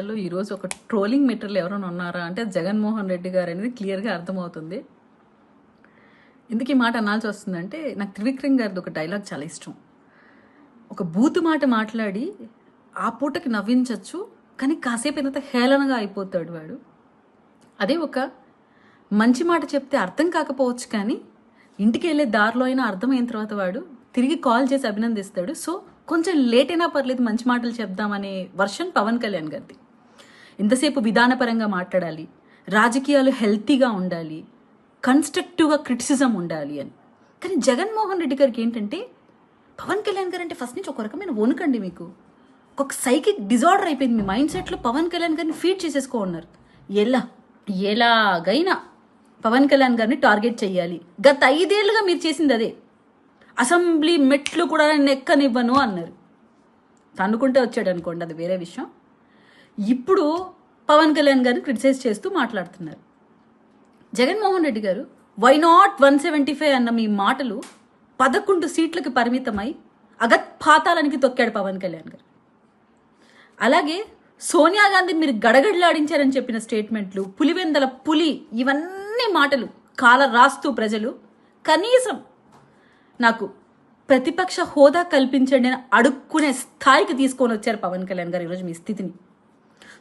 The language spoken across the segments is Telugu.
ఈ ఈరోజు ఒక ట్రోలింగ్ మెటీరియల్ ఎవరైనా ఉన్నారా? అంటే జగన్మోహన్ రెడ్డి గారు అనేది క్లియర్గా అర్థమవుతుంది. ఎందుకు ఈ మాట అనాల్సి వస్తుందంటే నాకు త్రివిక్రమ్ గారిది ఒక డైలాగ్ చాలా ఇష్టం. ఒక బూతు మాట మాట్లాడి ఆ పూటకి నవ్వించవచ్చు కానీ కాసేపు ఎంత హేళనగా అయిపోతాడు వాడు. అదే ఒక మంచి మాట చెప్తే అర్థం కాకపోవచ్చు కానీ ఇంటికి వెళ్ళే దారిలో అయినా అర్థమైన తర్వాత వాడు తిరిగి కాల్ చేసి అభినందిస్తాడు. సో కొంచెం లేట్ అయినా పర్లేదు మంచి మాటలు చెప్దామనే వర్షన్ పవన్ కళ్యాణ్ గారిది. ఎంతసేపు విధానపరంగా మాట్లాడాలి? రాజకీయాలు హెల్తీగా ఉండాలి. కన్స్ట్రక్టివ్గా క్రిటిసిజం ఉండాలి అని. కానీ జగన్మోహన్ రెడ్డి గారికి ఏంటంటే పవన్ కళ్యాణ్ గారు అంటే ఫస్ట్ నుంచి ఒక రకమైన వణుకండి మీకు. ఒక సైకిక్ డిజార్డర్ అయిపోయింది మీ మైండ్ సెట్లో పవన్ కళ్యాణ్ గారిని ఫీడ్ చేసేసుకో ఉన్నారు ఎలా? ఎలాగైనా పవన్ కళ్యాణ్ గారిని టార్గెట్ చేయాలి గత ఐదేళ్ళుగా మీరు చేసింది అదే. అసెంబ్లీ మెట్లు కూడా నేను ఎక్కనివ్వను అన్నారు. తన్నుకుంటే వచ్చాడు అనుకోండి అది వేరే విషయం. ఇప్పుడు పవన్ కళ్యాణ్ గారిని క్రిటిసైజ్ చేస్తూ మాట్లాడుతున్నారు. Jaganmohan Reddy garu why not one seventy five అన్న మీ మాటలు పదకొండు సీట్లకు పరిమితమై అగత్ పాతాలనికి తొక్కాడు పవన్ కళ్యాణ్ గారు. అలాగే సోనియా గాంధీ మీరు గడగడలాడించారని చెప్పిన స్టేట్మెంట్లు పులివెందల పులి ఇవన్నీ మాటలు కాల రాస్తూ ప్రజలు కనీసం నాకు ప్రతిపక్ష హోదా కల్పించండి అని అడుక్కునే స్థాయికి తీసుకొని వచ్చారు పవన్ కళ్యాణ్ గారు ఈరోజు మీ స్థితిని.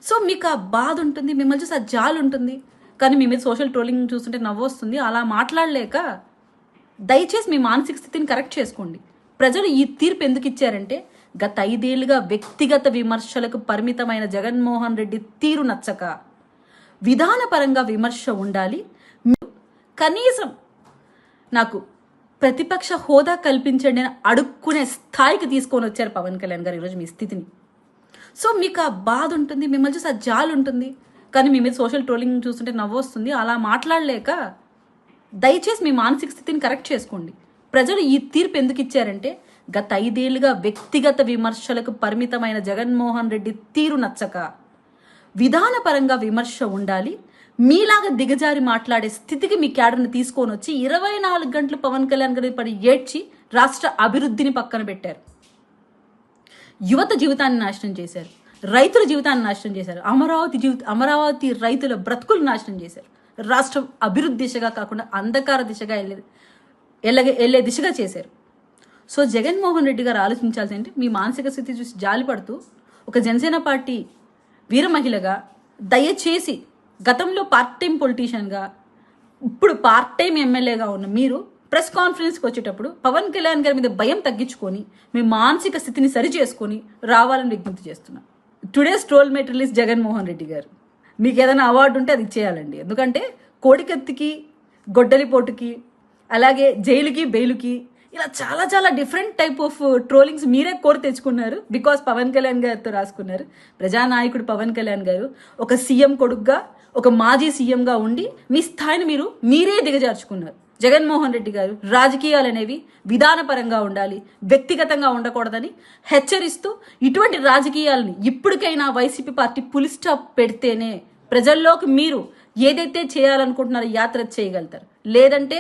సో మీకు ఆ బాధ ఉంటుంది మిమ్మల్ని చూసి ఆ జాలు ఉంటుంది. కానీ మీ మీద సోషల్ ట్రోలింగ్ చూస్తుంటే నవ్వు వస్తుంది. అలా మాట్లాడలేక దయచేసి మీ మానసిక స్థితిని కరెక్ట్ చేసుకోండి. ప్రజలు ఈ తీర్పు ఎందుకు ఇచ్చారంటే గత ఐదేళ్ళుగా వ్యక్తిగత విమర్శలకు పరిమితమైన జగన్మోహన్ రెడ్డి తీరు నచ్చక విధానపరంగా విమర్శ ఉండాలి. కనీసం నాకు ప్రతిపక్ష హోదా కల్పించండి అని అడుక్కునే స్థాయికి తీసుకొని వచ్చారు పవన్ కళ్యాణ్ గారు ఈరోజు మీ స్థితిని. సో మీకు ఆ బాధ ఉంటుంది మిమ్మల్ని చూసి ఆ జాలు ఉంటుంది. కానీ మీ మీద సోషల్ ట్రోలింగ్ చూస్తుంటే నవ్వు వస్తుంది. అలా మాట్లాడలేక దయచేసి మీ మానసిక స్థితిని కరెక్ట్ చేసుకోండి. ప్రజలు ఈ తీర్పు ఎందుకు ఇచ్చారంటే గత ఐదేళ్ళుగా వ్యక్తిగత విమర్శలకు పరిమితమైన జగన్మోహన్ రెడ్డి తీరు నచ్చక విధానపరంగా విమర్శ ఉండాలి మీలాగా దిగజారి మాట్లాడే స్థితికి మీ క్యాడర్ని తీసుకొని వచ్చి ఇరవై నాలుగు గంటలు పవన్ కళ్యాణ్ గారి పడి ఏడ్చి రాష్ట్ర అభివృద్ధిని పక్కన పెట్టారు. యువత జీవితాన్ని నాశనం చేశారు. రైతుల జీవితాన్ని నాశనం చేశారు. అమరావతి జీవిత అమరావతి రైతుల బ్రతుకులు నాశనం చేశారు. రాష్ట్రం అభివృద్ధి దిశగా కాకుండా అంధకార దిశగా వెళ్ళే వెళ్ళగే వెళ్ళే దిశగా చేశారు. సో జగన్మోహన్ రెడ్డి గారు ఆలోచించాల్సి అంటే మీ మానసిక స్థితి చూసి జాలిపడుతూ ఒక జనసేన పార్టీ వీర మహిళగా దయచేసి గతంలో పార్ట్ టైం పొలిటీషియన్గా ఇప్పుడు పార్ట్ టైం ఎమ్మెల్యేగా ఉన్న మీరు ప్రెస్ కాన్ఫరెన్స్కి వచ్చేటప్పుడు పవన్ కళ్యాణ్ గారి మీద భయం తగ్గించుకొని మీ మానసిక స్థితిని సరి చేసుకొని రావాలని విజ్ఞప్తి చేస్తున్నాం. Today's troll material Jaganmohan Reddy garu. మీకు ఏదైనా అవార్డు ఉంటే అది ఇచ్చేయాలండి. ఎందుకంటే కోడికత్తికి గొడ్డలిపోటుకి అలాగే జైలుకి బెయిలుకి ఇలా చాలా చాలా డిఫరెంట్ టైప్ ఆఫ్ ట్రోలింగ్స్ మీరే కోరి తెచ్చుకున్నారు బికాస్ పవన్ కళ్యాణ్ గారితో రాసుకున్నారు. ప్రజానాయకుడు పవన్ కళ్యాణ్ గారు ఒక సీఎం కొడుకుగా ఒక మాజీ సీఎంగా ఉండి మీ స్థాయిని మీరు మీరే దిగజార్చుకున్నారు. జగన్మోహన్ రెడ్డి గారు రాజకీయాలు అనేవి విధానపరంగా ఉండాలి వ్యక్తిగతంగా ఉండకూడదని హెచ్చరిస్తూ ఇటువంటి రాజకీయాలని ఇప్పటికైనా వైసీపీ పార్టీ పులి స్టాప్ పెడితేనే ప్రజల్లోకి మీరు ఏదైతే చేయాలనుకుంటున్నారో యాత్ర చేయగలుగుతారు. లేదంటే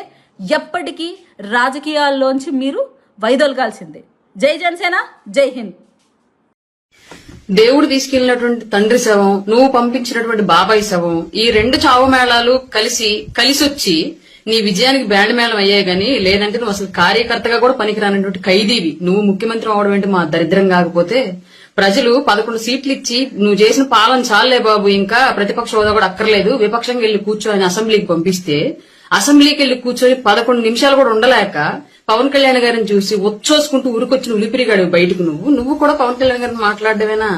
ఎప్పటికీ రాజకీయాల్లోంచి మీరు వైదొలగాల్సిందే. జై జనసేన జై హింద్. దేవుడు తీసుకెళ్ళినటువంటి తండ్రి శవం నువ్వు పంపించినటువంటి బాబాయ్ శవం ఈ రెండు చావు మేళాలు కలిసి కలిసొచ్చి నీ విజయానికి బ్యాండ్ మేళం అయ్యాయి కానీ లేదంటే నువ్వు అసలు కార్యకర్తగా కూడా పనికిరానటువంటి ఖైదీవి. నువ్వు ముఖ్యమంత్రి అవడం ఏంటి మా దరిద్రం కాకపోతే? ప్రజలు పదకొండు సీట్లు ఇచ్చి నువ్వు చేసిన పాలన చాలే బాబు ఇంకా ప్రతిపక్ష హోదా కూడా అక్కర్లేదు. విపక్షంగా వెళ్ళి కూర్చోని అసెంబ్లీకి పంపిస్తే అసెంబ్లీకి వెళ్ళి కూర్చొని పదకొండు నిమిషాలు కూడా ఉండలేక పవన్ కళ్యాణ్ గారిని చూసి వచ్చోసుకుంటూ ఉరికొచ్చిన ఉలిపిరిగాడు బయటకు నువ్వు. నువ్వు కూడా పవన్ కళ్యాణ్ గారిని మాట్లాడడమేనా?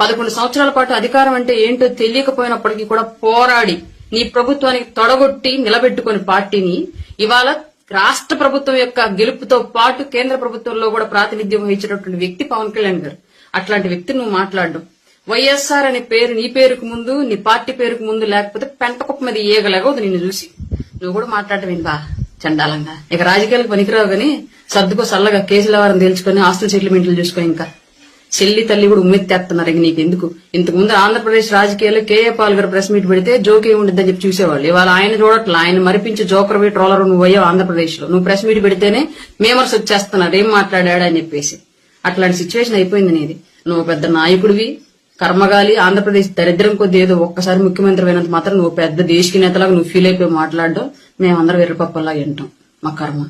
పదకొండు సంవత్సరాల పాటు అధికారం అంటే ఏంటో తెలియకపోయినప్పటికీ కూడా పోరాడి నీ ప్రభుత్వానికి తొడగొట్టి నిలబెట్టుకుని పార్టీని ఇవాళ రాష్ట్ర ప్రభుత్వం యొక్క గెలుపుతో పాటు కేంద్ర ప్రభుత్వంలో కూడా ప్రాతినిధ్యం వహించినటువంటి వ్యక్తి పవన్ కళ్యాణ్ గారు. అట్లాంటి వ్యక్తి నువ్వు మాట్లాడడం. వైఎస్ఆర్ అనే పేరు నీ పేరుకు ముందు నీ పార్టీ పేరుకు ముందు లేకపోతే పెంటకుప్ప మీద ఈగలేగా నిన్ను చూసి. నువ్వు కూడా మాట్లాడటం బా? చండాలంగా. ఇక రాజకీయాలకు పనికిరావు గాని సర్దుకో సల్లగా కేసుల వారం తేల్చుకొని ఆస్తుల సెటిల్మెంట్లు చూసుకో ఇంకా. చెల్లి తల్లి కూడా ఉమ్మెత్తేస్తున్నారు ఇంక నీకు ఎందుకు? ఇంతకుముందు ఆంధ్రప్రదేశ్ రాజకీయాల్లో KA Paul garu press meet పెడితే జోకే ఉండిద్దని చెప్పి చూసేవాళ్ళు. ఇవాళ ఆయన చూడట్లా ఆయన మరిపించి జోకర్ పోయి ట్రోలర్ నువ్వు అయ్యావు ఆంధ్రప్రదేశ్లో నువ్వు ప్రెస్ మీట్ పెడితేనే మేమర్స్ వచ్చేస్తున్నారు ఏం మాట్లాడాడు అని చెప్పేసి. అట్లాంటి సిచ్యువేషన్ అయిపోయింది నీది. నువ్వు పెద్ద నాయకుడివి కర్మగాలి ఆంధ్రప్రదేశ్ దరిద్రం కొద్ది ఏదో ఒక్కసారి ముఖ్యమంత్రి అయినంత మాత్రం నువ్వు పెద్ద దేశకి నేతలాగా నువ్వు ఫీల్ అయిపోయి మాట్లాడడం మేమందరం వెర్రపప్పలా వింటాం. మా కర్మ.